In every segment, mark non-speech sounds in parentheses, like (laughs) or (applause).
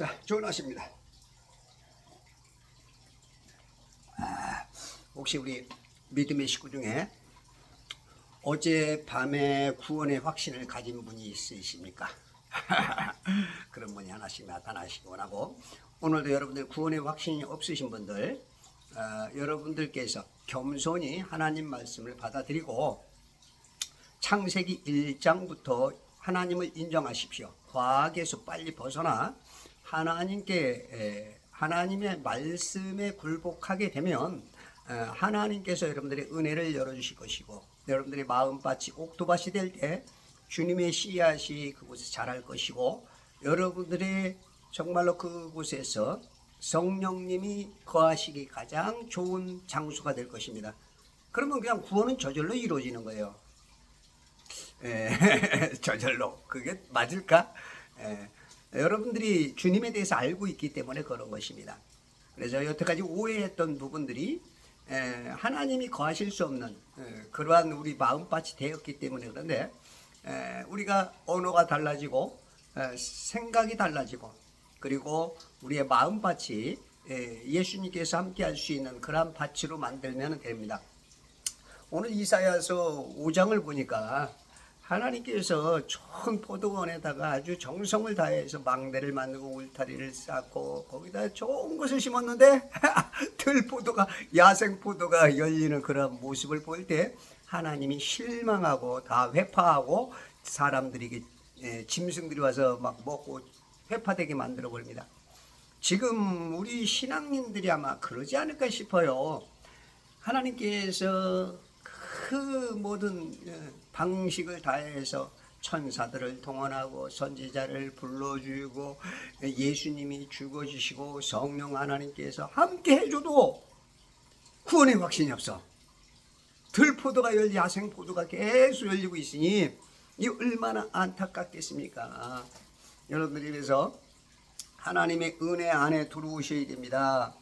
자, 아침입니다. 아, 혹시 우리 믿음의 식구 중에 어제 밤에 구원의 확신을 가진 분이 있으십니까? (laughs) 그런 분이 하나씩 나타나시기 원하고 오늘도 여러분들 구원의 확신이 없으신 분들 어, 여러분들께서 겸손히 하나님 말씀을 받아들이고 창세기 1장부터 하나님을 인정하십시오. 과학에서 빨리 벗어나 하나님께 에, 하나님의 말씀에 굴복하게 되면 에, 하나님께서 여러분들의 은혜를 열어주실 것이고 여러분들의 마음밭이 옥토밭이 될 때 주님의 씨앗이 그곳에 자랄 것이고 여러분들의 정말로 그곳에서 성령님이 거하시기 가장 좋은 장소가 될 것입니다. 그러면 그냥 구원은 저절로 이루어지는 거예요. 예, (laughs) 저절로 그게 맞을까? 예, 여러분들이 주님에 대해서 알고 있기 때문에 그런 것입니다. 그래서 여태까지 오해했던 부분들이 예, 하나님이 거하실 수 없는 예, 그러한 우리 마음밭이 되었기 때문에 그런데 예, 우리가 언어가 달라지고 예, 생각이 달라지고 그리고 우리의 마음밭이 예, 예수님께서 함께 할 수 있는 그러한 밭으로 만들면 됩니다. 오늘 이사야서 5장을 보니까 하나님께서 좋은 포도원에다가 아주 정성을 다해서 망대를 만들고 울타리를 쌓고 거기다 좋은 것을 심었는데 (laughs) 들포도가 야생 포도가 열리는 그런 모습을 볼 때 하나님이 실망하고 다 회파하고 사람들에게 예, 짐승들이 와서 막 먹고 회파되게 만들어 버립니다. 지금 우리 신앙인들이 아마 그러지 않을까 싶어요. 하나님께서 그 모든 예, 방식을 다해서 천사들을 동원하고 선지자를 불러주고 예수님이 죽어주시고 성령 하나님께서 함께 해줘도 구원의 확신이 없어. 들포도가 열리 야생 포도가 계속 열리고 있으니 이 얼마나 안타깝겠습니까? 여러분들이 그래서 하나님의 은혜 안에 들어오셔야 됩니다.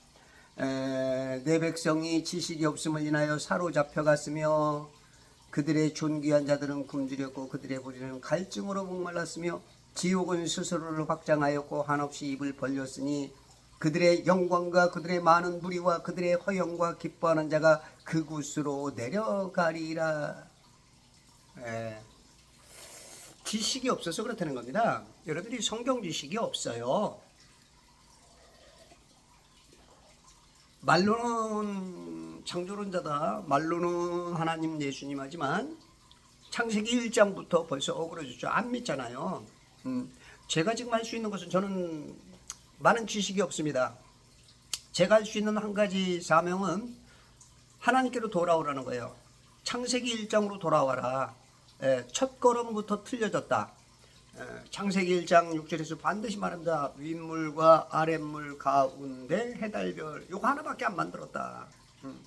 에, 내 백성이 지식이 없음을 인하여 사로잡혀 갔으며 그들의 존귀한 자들은 굶주렸고 그들의 부리는 갈증으로 목말랐으며 지옥은 스스로를 확장하였고 한없이 입을 벌렸으니 그들의 영광과 그들의 많은 무리와 그들의 허영과 기뻐하는 자가 그곳으로 내려가리라. 에, 지식이 없어서 그렇다는 겁니다. 여러분들이 성경 지식이 없어요. 말로는 창조론자다. 말로는 하나님 예수님 하지만 창세기 1장부터 벌써 어그러졌죠. 안 믿잖아요. 음, 제가 지금 할 수 있는 것은 저는 많은 지식이 없습니다. 제가 할 수 있는 한 가지 사명은 하나님께로 돌아오라는 거예요. 창세기 1장으로 돌아와라. 예, 첫 걸음부터 틀려졌다. 예, 창세기 1장 6절에서 반드시 말합니다. 윗물과 아랫물 가운데 해달별 요거 하나밖에 안 만들었다. 음.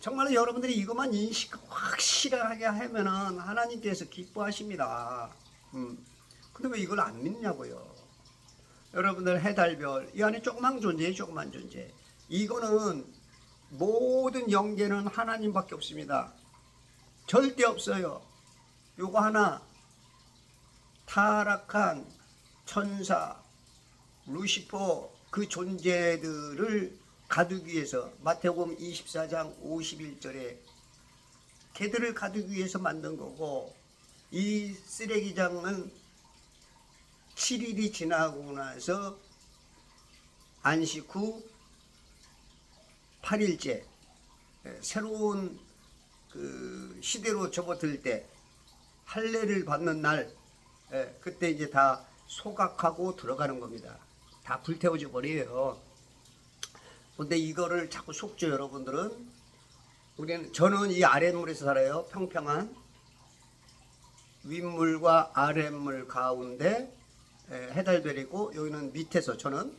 정말로 여러분들이 이것만 인식 확실하게 하면은 하나님께서 기뻐하십니다. 음. 근데 왜 이걸 안 믿냐고요? 여러분들 해달별 이 안에 조그만 존재, 조그만 존재. 이거는 모든 영계는 하나님밖에 없습니다. 절대 없어요. 요거 하나 타락한 천사 루시퍼 그 존재들을 가두기 위해서 마태복음 24장 51절에 개들을 가두기 위해서 만든 거고 이 쓰레기장은 7일이 지나고 나서 안식 후 8일째 새로운 그 시대로 접어들 때 할례를 받는 날 예, 그때 이제 다 소각하고 들어가는 겁니다. 다 불태워져 버려요. 근데 이거를 자꾸 속죠 여러분들은 우리는 저는 이 아랫물에서 살아요. 평평한 윗물과 아랫물 가운데 예, 해달별이고 여기는 밑에서 저는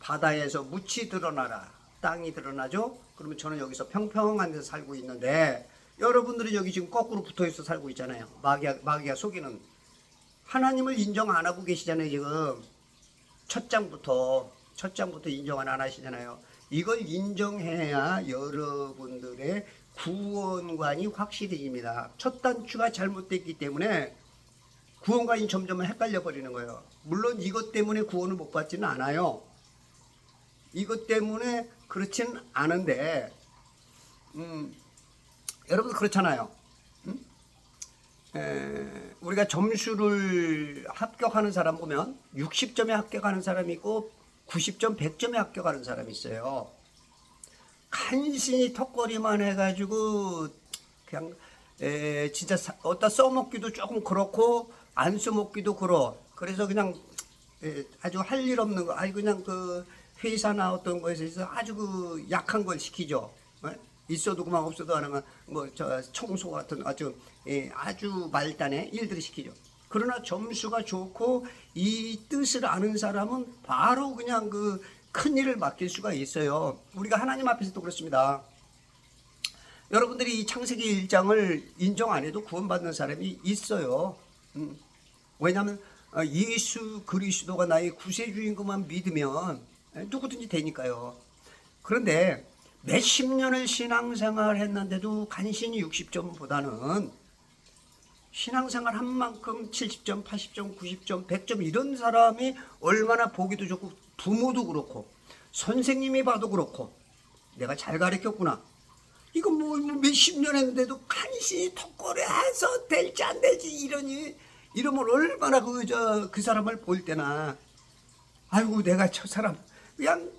바다에서 묻이 드러나라 땅이 드러나죠. 그러면 저는 여기서 평평한 데서 살고 있는데 여러분들은 여기 지금 거꾸로 붙어 있어 살고 있잖아요. 마귀가 마귀가 속이는 하나님을 인정 안 하고 계시잖아요 지금 첫 장부터 첫 장부터 인정을 안 하시잖아요. 이걸 인정해야 여러분들의 구원관이 확실해집니다. 첫 단추가 잘못됐기 때문에 구원과 인 점점 헷갈려 버리는 거예요. 물론 이것 때문에 구원을 못 받지는 않아요. 이것 때문에 그렇진 않은데, 음, 여러분 그렇잖아요. 우리가 점수를 합격하는 사람 보면 60점에 합격하는 사람이 있고 90점, 100점에 합격하는 사람이 있어요. 간신히 턱걸이만 해가지고 그냥 에, 진짜 사- 어디다 써먹기도 조금 그렇고 안 써먹기도 그러. 그래서 그냥 에, 아주 할 일 없는 거, 아니 그냥 그 회사나 어떤 거에서 아주 그 약한 걸 시키죠. 에? 있어도 그만 없어도 하는 뭐저 청소 같은 아주 예, 아주 말단의 일들을 시키죠. 그러나 점수가 좋고 이 뜻을 아는 사람은 바로 그냥 그 큰 일을 맡길 수가 있어요. 우리가 하나님 앞에서도 그렇습니다. 여러분들이 이 창세기 1장을 인정 안 해도 구원받는 사람이 있어요. 음. 왜냐하면 어, 예수 그리스도가 나의 구세주인 것만 믿으면 에, 누구든지 되니까요. 그런데 몇 십 년을 신앙생활 했는데도 간신히 60점보다는 신앙생활 한 만큼 70점, 80점, 90점, 100점 이런 사람이 얼마나 보기도 좋고 부모도 그렇고 선생님이 봐도 그렇고 내가 잘 가르쳤구나. 이거 뭐 몇십 년 했는데도 간신히 턱걸이해서 될지 안 될지 이러니 이러면 얼마나 그 저 그 사람을 볼 때나 아이고 내가 저 사람 그냥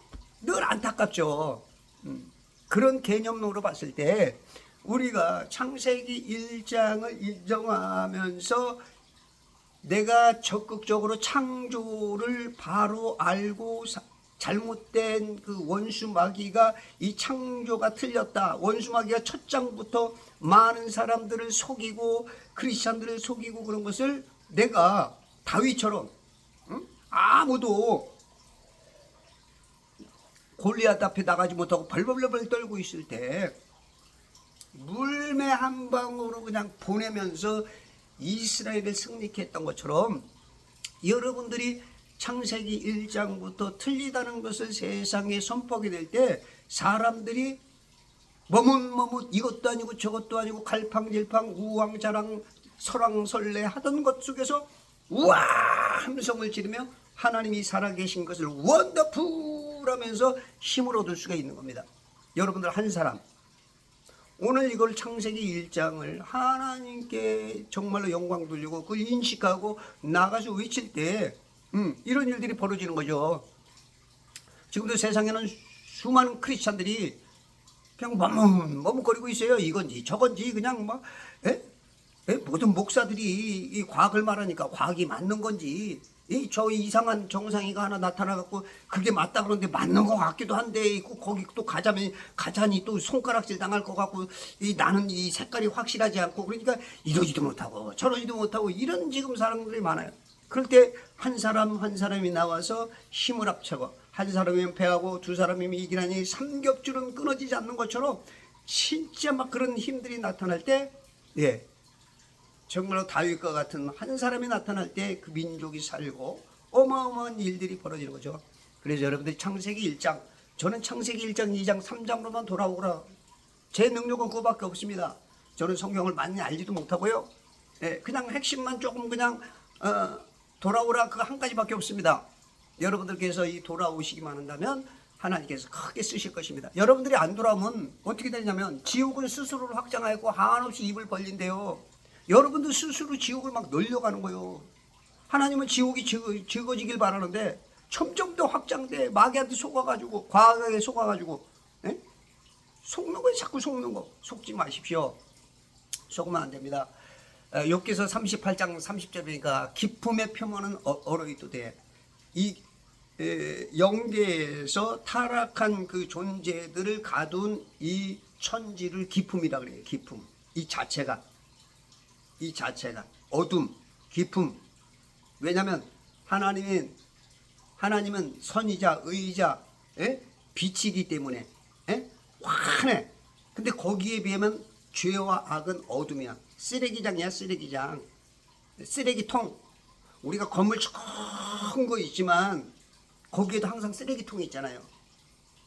늘 안타깝죠. 음, 그런 개념으로 봤을 때 우리가 창세기 1장을 인정하면서 내가 적극적으로 창조를 바로 알고 사- 잘못된 그 원수 마귀가 이 창조가 틀렸다. 원수 마귀가 첫 장부터 많은 사람들을 속이고 크리스천들을 속이고 그런 것을 내가 다윗처럼 응? 아무도 골리앗 앞에 나가지 못하고 벌벌벌 떨고 있을 때 물매 한 방으로 그냥 보내면서 이스라엘을 승리케 했던 것처럼 여러분들이 창세기 1장부터 틀리다는 것을 세상에 선포하게 될 때 사람들이 머뭇머뭇 이것도 아니고 저것도 아니고 갈팡질팡 우왕좌랑 설왕설래 하던 것 속에서 우와 함성을 지르며 하나님이 살아계신 것을 원더풀 하면서 힘을 얻을 수가 있는 겁니다. 여러분들 한 사람 오늘 이걸 창세기 1장을 하나님께 정말로 영광 돌리고 그 인식하고 나가서 외칠 때 음, 이런 일들이 벌어지는 거죠. 지금도 세상에는 수많은 크리스찬들이 그냥 머뭇 머뭇거리고 있어요. 이건지 저건지 그냥 막 에? 에? 모든 목사들이 이 과학을 말하니까 과학이 맞는 건지 이 저 이상한 정상이가 하나 나타나갖고 그게 맞다 그러는데 맞는 것 같기도 한데 있고 거기 또 가자면 가자니 또 손가락질 당할 것 같고 이 나는 이 색깔이 확실하지 않고 그러니까 이러지도 못하고 저러지도 못하고 이런 지금 사람들이 많아요. 그럴 때 한 사람 한 사람이 나와서 힘을 합쳐고 한 사람이면 패하고 두 사람이면 이기라니 삼겹줄은 끊어지지 않는 것처럼 진짜 막 그런 힘들이 나타날 때 예. 정말로 다윗과 같은 한 사람이 나타날 때 그 민족이 살고 어마어마한 일들이 벌어지는 거죠. 그래서 여러분들이 창세기 1장 저는 창세기 1장, 2장, 3장으로만 돌아오라. 제 능력은 그거밖에 없습니다. 저는 성경을 많이 알지도 못하고요. 예, 그냥 핵심만 조금 그냥 어, 돌아오라 그 한 가지밖에 없습니다. 여러분들께서 이 돌아오시기만 한다면 하나님께서 크게 쓰실 것입니다. 여러분들이 안 돌아오면 어떻게 되냐면 지옥은 스스로를 확장하고 한없이 입을 벌린대요. 여러분도 스스로 지옥을 막 늘려가는 거예요. 하나님은 지옥이 지거, 지거지길 바라는데 점점 더 확장돼 마귀한테 속아가지고 과학에 속아가지고 예? 속는 거에 자꾸 속는 거 속지 마십시오. 속으면 안 됩니다. 어, 욥기서 38장 30절이니까 기품의 표면은 어- 얼어있도 돼. 이 에, 영계에서 타락한 그 존재들을 가둔 이 천지를 기품이라 그래요. 기품. 이 자체가 이 자체가 어둠, 기품. 왜냐하면 하나님은 하나님은 선이자 의자 예? 빛이기 때문에 예? 환해. 근데 거기에 비하면 죄와 악은 어둠이야. 쓰레기장이야 쓰레기장. 쓰레기통. 우리가 건물 큰 거 있지만 거기에도 항상 쓰레기통이 있잖아요.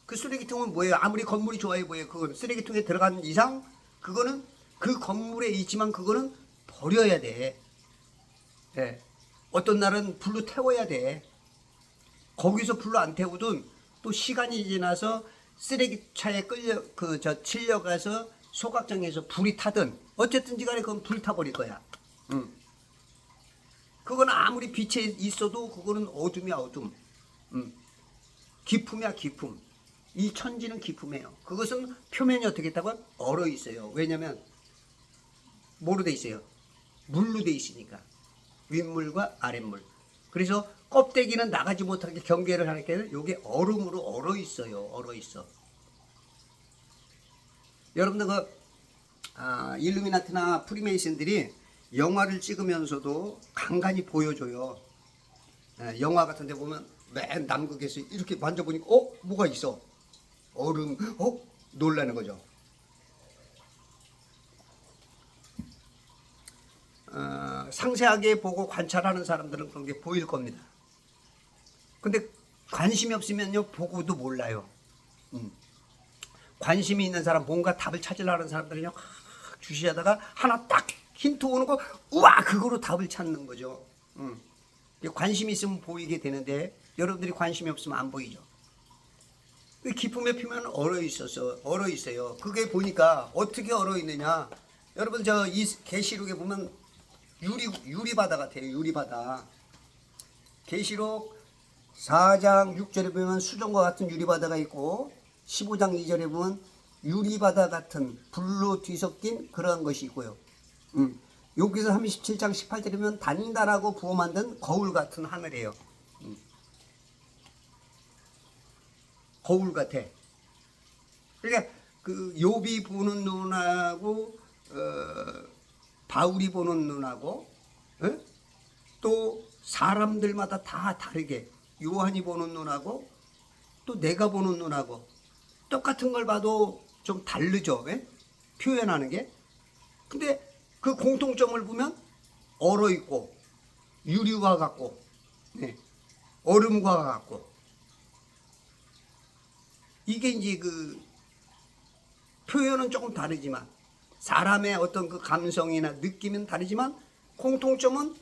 그 쓰레기통은 뭐예요? 아무리 건물이 좋아해 보여 그건 쓰레기통에 들어간 이상 그거는 그 건물에 있지만 그거는 버려야 돼. 예. 어떤 날은 불로 태워야 돼. 거기서 불로 안 태우든 또 시간이 지나서 쓰레기차에 끌려 그 저 칠려가서 소각장에서 불이 타든 어쨌든지 간에 그건 불 타버릴 거야. 응. 그건 아무리 빛에 있어도 그거는 어둠이야 어둠. 응. 기품이야 기품. 이 천지는 기품이에요. 그것은 표면이 어떻게 있다고 얼어 있어요. 왜냐면 뭐로 돼 있어요? 물로 돼 있으니까 윗물과 아랫물. 그래서 껍데기는 나가지 못하게 경계를 하니까 이게 얼음으로 얼어 있어요. 얼어 있어. 여러분들 그 아, 일루미나티나 프리메이슨들이 영화를 찍으면서도 간간히 보여줘요. 예, 영화 같은 데 보면 맨 남극에서 이렇게 만져보니까 어? 뭐가 있어? 얼음, 어? 놀라는 거죠. 어, 상세하게 보고 관찰하는 사람들은 그런 게 보일 겁니다. 근데 관심이 없으면요, 보고도 몰라요. 음. 관심이 있는 사람, 뭔가 답을 찾으려는 사람들은요, 막 주시하다가 하나 딱 힌트 오는 거, 우와! 그거로 답을 찾는 거죠. 음. 관심이 있으면 보이게 되는데, 여러분들이 관심이 없으면 안 보이죠. 그 기품의 표면은 얼어 있어서 얼어 있어요. 그게 보니까 어떻게 얼어 있느냐? 여러분 저 이 계시록에 보면 유리 유리 바다 같아요. 유리 바다. 계시록 4장 6절에 보면 수정과 같은 유리 바다가 있고 15장 2절에 보면 유리 바다 같은 불로 뒤섞인 그러한 것이 있고요. 음. 여기서 37장 18절에 보면 단단하고 부어 만든 거울 같은 하늘이에요. 거울 같아. 그러니까 그 욥이 보는 눈하고 어, 바울이 보는 눈하고 어? 또 사람들마다 다 다르게 요한이 보는 눈하고 또 내가 보는 눈하고 똑같은 걸 봐도 좀 다르죠. 예? 표현하는 게. 근데 그 공통점을 보면 얼어 있고 유리와 같고 예, 얼음과 같고 이게 이제 그 표현은 조금 다르지만 사람의 어떤 그 감성이나 느낌은 다르지만 공통점은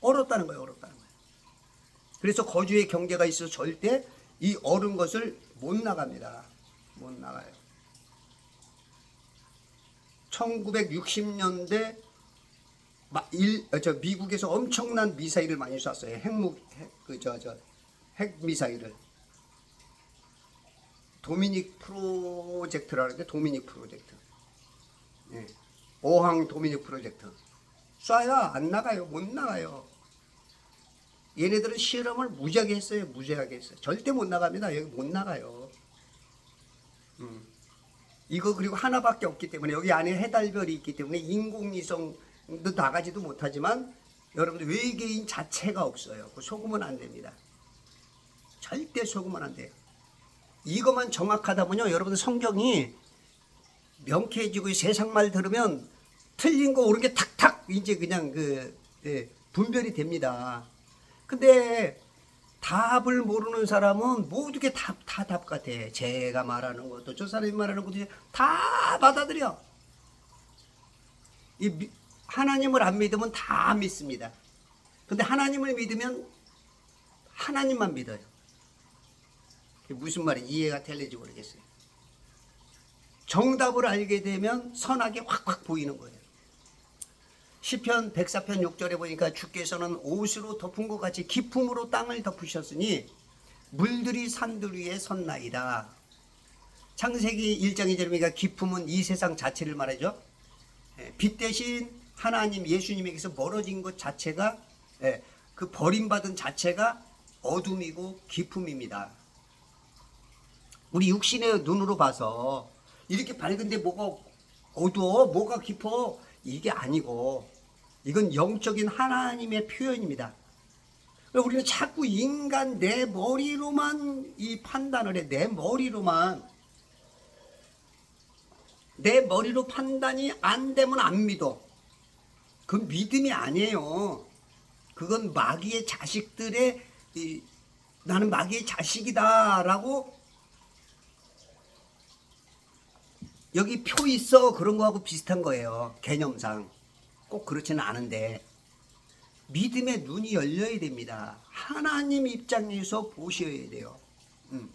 얼었다는 거예요. 얼었다는 거예요. 그래서 거주의 경계가 있어서 절대 이 얼은 것을 못 나갑니다. 못 나가요. 1960년대 일, 어, 저 미국에서 엄청난 미사일을 많이 쐈어요. 핵무 그저 저핵 미사일을. 도미닉 프로젝트라는 게 도미닉 프로젝트. 예. 오항 도미닉 프로젝트. 쏴야 안 나가요. 못 나가요. 얘네들은 실험을 무지하게 했어요. 무지하게 했어요. 절대 못 나갑니다. 여기 못 나가요. 음. 이거 그리고 하나밖에 없기 때문에 여기 안에 해달별이 있기 때문에 인공위성도 나가지도 못하지만 여러분들 외계인 자체가 없어요. 그 속으면 안 됩니다. 절대 속으면 안 돼요. 이것만 정확하다 보면 여러분들 성경이 명쾌해지고 세상 말 들으면 틀린 거 옳은 게 탁탁 이제 그냥 그 예, 분별이 됩니다. 근데 답을 모르는 사람은 모두 게 답, 다 답 같아. 제가 말하는 것도 저 사람이 말하는 것도 다 받아들여. 이 미- 하나님을 안 믿으면 다 믿습니다. 근데 하나님을 믿으면 하나님만 믿어요. 무슨 말이 이해가 될지 모르겠어요. 정답을 알게 되면 선하게 확확 보이는 거예요. 시편 104편 6절에 보니까 주께서는 옷으로 덮은 것 같이 기품으로 땅을 덮으셨으니 물들이 산들 위에 섰나이다. 창세기 1장 2절에 보니까 기품은 이 세상 자체를 말하죠. 예, 빛 대신 하나님 예수님에게서 멀어진 것 자체가 예, 그 버림받은 자체가 어둠이고 기품입니다. 우리 육신의 눈으로 봐서 이렇게 밝은데 뭐가 어두워, 뭐가 깊어 이게 아니고 이건 영적인 하나님의 표현입니다. 우리는 자꾸 인간 내 머리로만 이 판단을 해, 내 머리로만 내 머리로 판단이 안 되면 안 믿어. 그 믿음이 아니에요. 그건 마귀의 자식들의 이, 나는 마귀의 자식이다라고 여기 표 있어 그런 거하고 비슷한 거예요 개념상 꼭 그렇지는 않은데 믿음의 눈이 열려야 됩니다. 하나님 입장에서 보셔야 돼요. 음.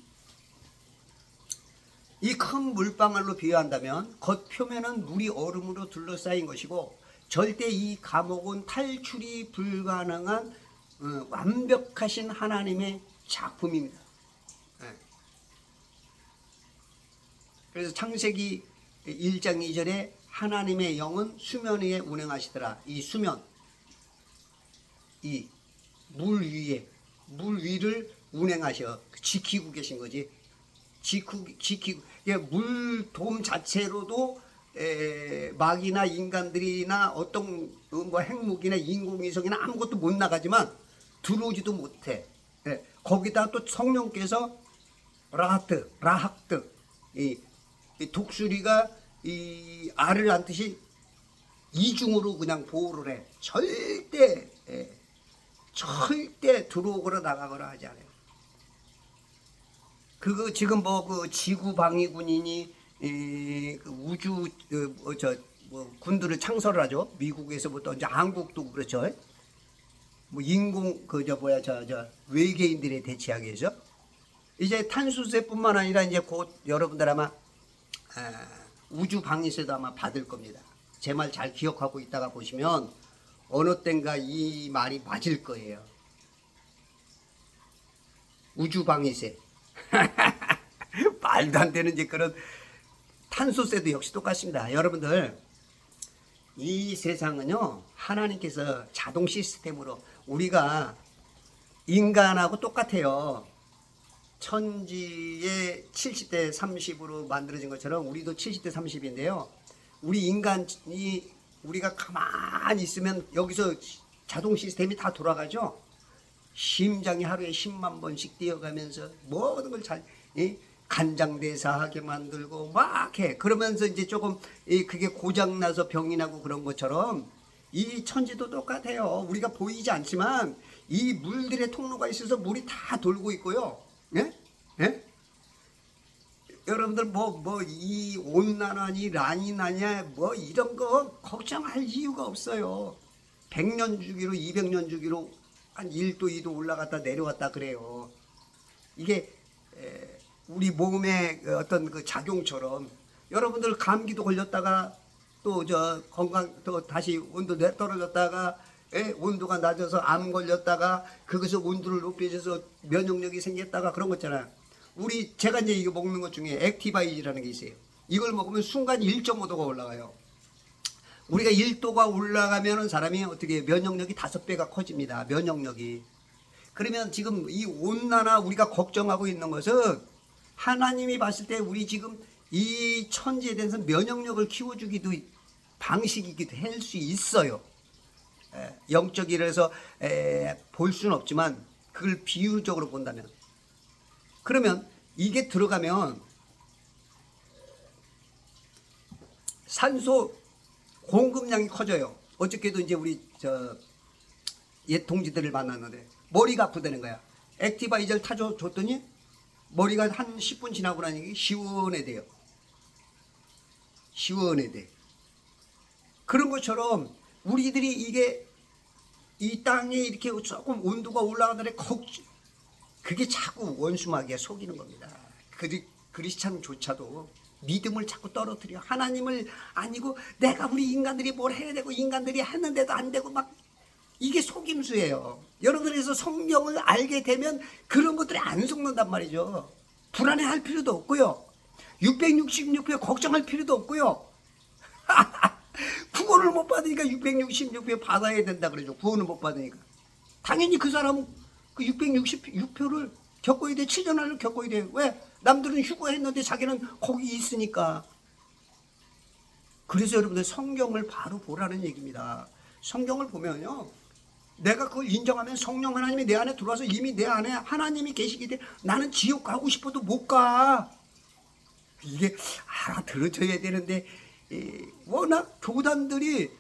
이큰 물방울로 비유한다면 겉 표면은 물이 얼음으로 둘러싸인 것이고 절대 이 감옥은 탈출이 불가능한 어, 완벽하신 하나님의 작품입니다. 그래서 창세기 1장 2절에 하나님의 영은 수면 위에 운행하시더라. 이 수면, 이 물 위에, 물 위를 운행하셔. 지키고 계신 거지. 지키고, 지키고. 물돔 자체로도 에, 막이나 인간들이나 어떤 어, 뭐 핵무기나 인공위성이나 아무것도 못 나가지만 들어오지도 못해. 예, 거기다 또 성령께서 라하트, 라학트, 이, 이 독수리가 이 알을 안듯이 이중으로 그냥 보호를 해. 절대, 예, 절대 들어오거나 나가거나 하지 않아요. 그거 지금 뭐 그 지구 방위군이니 이, 그 우주 어, 저 뭐 군들을 창설을 하죠. 미국에서부터 이제 한국도 그렇죠. 뭐 인공 그 저 뭐야 저 저 외계인들에 대치하기 위해서 이제 탄수세뿐만 아니라 이제 곧 여러분들 아마 아, 우주 방위세도 아마 받을 겁니다. 제 말 잘 기억하고 있다가 보시면 어느 땐가 이 말이 맞을 거예요. 우주 방위세. (laughs) 말도 안 되는 이제 그런 탄소세도 역시 똑같습니다. 여러분들 이 세상은요 하나님께서 자동 시스템으로 우리가 인간하고 똑같아요. 천지의 70대 30으로 만들어진 것처럼 우리도 70대 30인데요. 우리 인간이 우리가 가만히 있으면 여기서 자동 시스템이 다 돌아가죠. 심장이 하루에 10만 번씩 뛰어가면서 모든 걸잘 간장대사하게 만들고 막 해. 그러면서 이제 조금 이 그게 고장 나서 병이 나고 그런 것처럼 이 천지도 똑같아요. 우리가 보이지 않지만 이 물들의 통로가 있어서 물이 다 돌고 있고요. 예? 예? 여러분들 뭐 뭐이 온난화니 라니나냐 뭐 이런 거 걱정할 이유가 없어요. 100년 주기로 200년 주기로 한 1도 2도 올라갔다 내려왔다 그래요. 이게 에, 우리 몸의 그 어떤 그 작용처럼 여러분들 감기도 걸렸다가 또 저 건강 또 다시 온도 내 떨어졌다가 예, 온도가 낮아서 암 걸렸다가 거기서 온도를 높여줘서 면역력이 생겼다가 그런 거 있잖아요. 우리 제가 이제 이거 먹는 것 중에 액티바이즈라는 게 있어요. 이걸 먹으면 순간 1.5도가 올라가요. 우리가 1도가 올라가면은 사람이 어떻게 면역력이 다섯 배가 커집니다. 면역력이. 그러면 지금 이 온난화 우리가 걱정하고 있는 것은 하나님이 봤을 때 우리 지금 이 천지에 대해서 면역력을 키워주기도 방식이기도 할 수 있어요. 에, 영적이라서 에, 볼 수는 없지만 그걸 비유적으로 본다면 그러면 이게 들어가면 산소 공급량이 커져요. 어저께도 이제 우리 저 옛 동지들을 만났는데 머리가 아프다는 거야. 액티바이저를 타줘 줬더니 머리가 한 10분 지나고 나니 시원해돼요. 시원해돼. 그런 것처럼 우리들이 이게 이 땅에 이렇게 조금 온도가 올라가더니 걱정 그게 자꾸 원수마귀에 속이는 겁니다. 그리, 크리스찬조차도 믿음을 자꾸 떨어뜨려. 하나님을 아니고 내가 우리 인간들이 뭘 해야 되고 인간들이 했는데도 안 되고 막 이게 속임수예요. 여러분들에서 성경을 알게 되면 그런 것들이 안 속는단 말이죠. 불안해할 필요도 없고요. 666회 걱정할 필요도 없고요. (laughs) 구원을 못 받으니까 666회 받아야 된다 그러죠. 구원을 못 받으니까. 당연히 그 사람은 그 666표를 겪어야 돼. 7전화를 겪어야 돼. 왜? 남들은 휴거했는데 자기는 거기 있으니까. 그래서 여러분들 성경을 바로 보라는 얘기입니다. 성경을 보면요. 내가 그걸 인정하면 성령 하나님이 내 안에 들어와서 이미 내 안에 하나님이 계시기 때문에 나는 지옥 가고 싶어도 못 가. 이게 알아들어줘야 되는데 이, 워낙 교단들이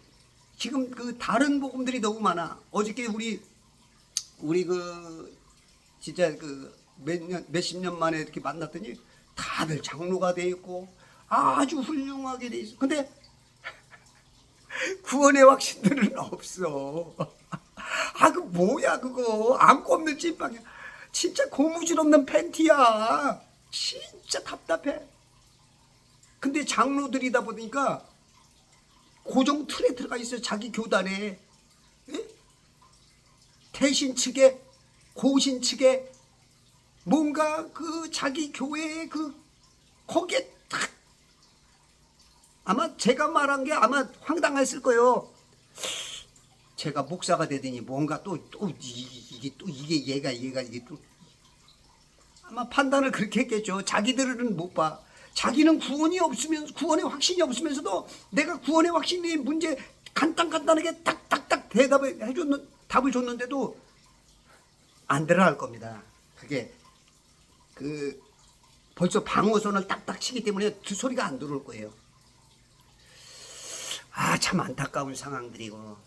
지금 그 다른 복음들이 너무 많아. 어저께 우리 우리 그 진짜 그 몇년 몇십 년 만에 이렇게 만났더니 다들 장로가 돼 있고 아주 훌륭하게 돼 있어. 근데 (laughs) 구원의 확신들은 없어. (laughs) 아 그 뭐야 그거 안고 없는 찐빵이야 진짜 고무줄 없는 팬티야 진짜 답답해 근데 장로들이다 보니까 고정 틀에 들어가 있어요 자기 교단에 예? 대신 측에 고신 측에 뭔가 그 자기 교회의 그 거기에 탁 아마 제가 말한 게 아마 황당했을 거예요. 제가 목사가 되더니 뭔가 또 또 이게 또 이게 얘가 얘가 이게 또 아마 판단을 그렇게 했겠죠. 자기들은 못 봐. 자기는 구원이 없으면 구원의 확신이 없으면서도 내가 구원의 확신이 문제 간단 간단하게 딱딱딱 대답을 해줬는 답을 줬는데도 안 들어갈 겁니다. 그게 그 벌써 방어선을 딱딱 치기 때문에 두 소리가 안 들어올 거예요. 아 참 안타까운 상황들이고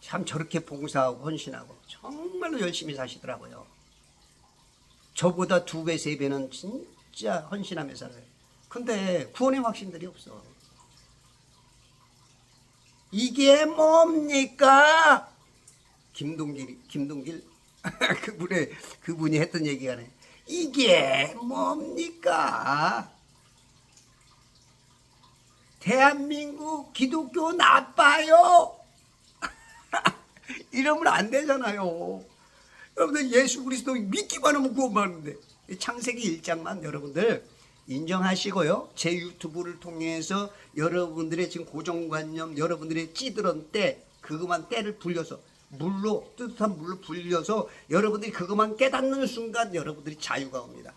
참 저렇게 봉사하고 헌신하고 정말로 열심히 사시더라고요. 저보다 두 배, 세 배는 진짜 헌신하며 살아요. 근데 구원의 확신들이 없어. 이게 뭡니까? 김동길, 김동길 (laughs) 그분의 그분이 했던 얘기가 네. 이게 뭡니까? 대한민국 기독교 나빠요. (laughs) 이러면 안 되잖아요. 여러분들 예수 그리스도 믿기만 하면 구원받는데 창세기 1장만 여러분들 인정하시고요. 제 유튜브를 통해서 여러분들의 지금 고정관념, 여러분들의 찌들은 때 그것만 때를 불려서 물로 뜨뜻한 물로 불려서 여러분들이 그것만 깨닫는 순간 여러분들이 자유가 옵니다.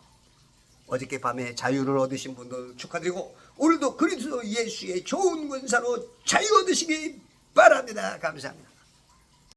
어저께 밤에 자유를 얻으신 분들 축하드리고 오늘도 그리스도 예수의 좋은 권사로 자유 얻으시기 바랍니다. 감사합니다.